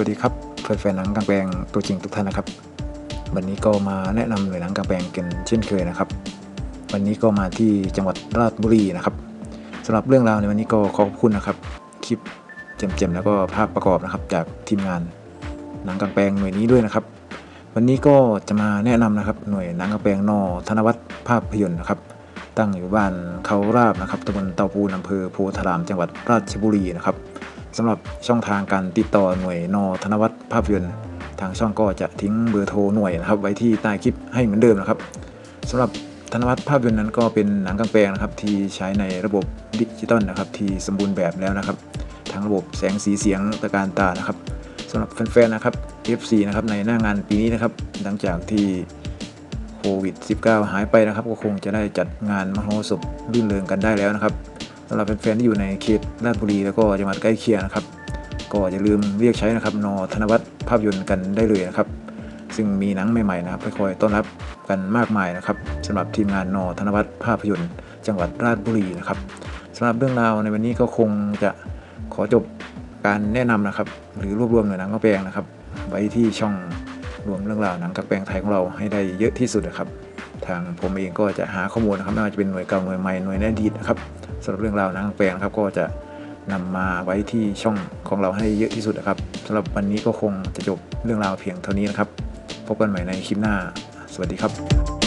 วัสดีครับแฟนๆหนังกางแปลงตัวจริงทุกท่านนะครับ วันนี้ก็มาแนะนำหน่วยหนังกางแปลงกันเช่นเคยนะครับ วันนี้ก็มาที่จังหวัดราชบุรีนะครับสำหรับเรื่องราวในวันนี้ก็ขอบคุณนะครับคลิปเจ็มๆแล้วก็ภาพประกอบนะครับ จากทีมงานหนังกางแปลงหน่วยนี้ด้วยนะครับ วันนี้ก็จะมาแนะนำนะครับ หน่วยหนังกางแปลงนอธนวัฒน์ภาพยนตร์นะครับ ตั้งอยู่บ้านเขาราบนะครับตำบลเตาปูนอำเภอโพธาราม จังหวัดราชบุรีนะครับ สำหรับช่องทางการติดต่อหน่วยนอธนวัฒน์ภาพยนตร์ทางช่องก็จะทิ้งเบอร์โทรหน่วยนะครับ ไว้ที่ใต้คลิปให้เหมือนเดิมนะครับสำหรับธนวัฒน์ภาพยนตร์นั้นก็เป็นหนังกลางแปลงนะครับ ที่ใช้ในระบบดิจิตอลนะครับ ที่สมบูรณ์แบบแล้วนะครับทั้งระบบแสงสีเสียงตะการตานะครับสำหรับแฟนๆนะครับ FC นะครับในหน้างานปีนี้นะครับ หลังจากที่โควิด -19 หายไปนะครับ ก็คงจะได้จัดงานมโหสพรื่นเริงกันได้แล้วนะครับ สำหรับแฟนๆที่อยู่ในเขตราชบุรีแล้วก็จังหวัดใกล้เคียงนะครับ ก็อย่าลืมเรียกใช้นะครับนอธนวัฒน์ภาพยนตร์กันได้เลยนะครับ ซึ่งมีหนังใหม่ๆนะครับคอยต้อนรับกันมากมายนะครับสำหรับทีมงานนอธนวัฒน์ภาพยนตร์ จังหวัดราชบุรีนะครับสำหรับเรื่องราวในวันนี้ก็คงจะขอจบการแนะนำนะครับ หรือรวบรวมหน่วยหนังกระแปลงนะครับ ไว้ที่ช่องรวมเรื่องราวหนังกระแปลงไทยของเราให้ได้เยอะที่สุดนะครับ ทางผมเองก็จะหาข้อมูลนะครับไม่ว่าจะเป็นหน่วยเก่าหน่วยใหม่หน่วยในอดีตนะครับ สำหรับเรื่องราวหนักลางแปลงนะครับก็จะนำมาไว้ที่ช่องของเราให้เยอะที่สุดนะครับสำหรับวันนี้ก็คงจะจบเรื่องราวเพียงเท่านี้นะครับ พบกันใหม่ในคลิปหน้า สวัสดีครับ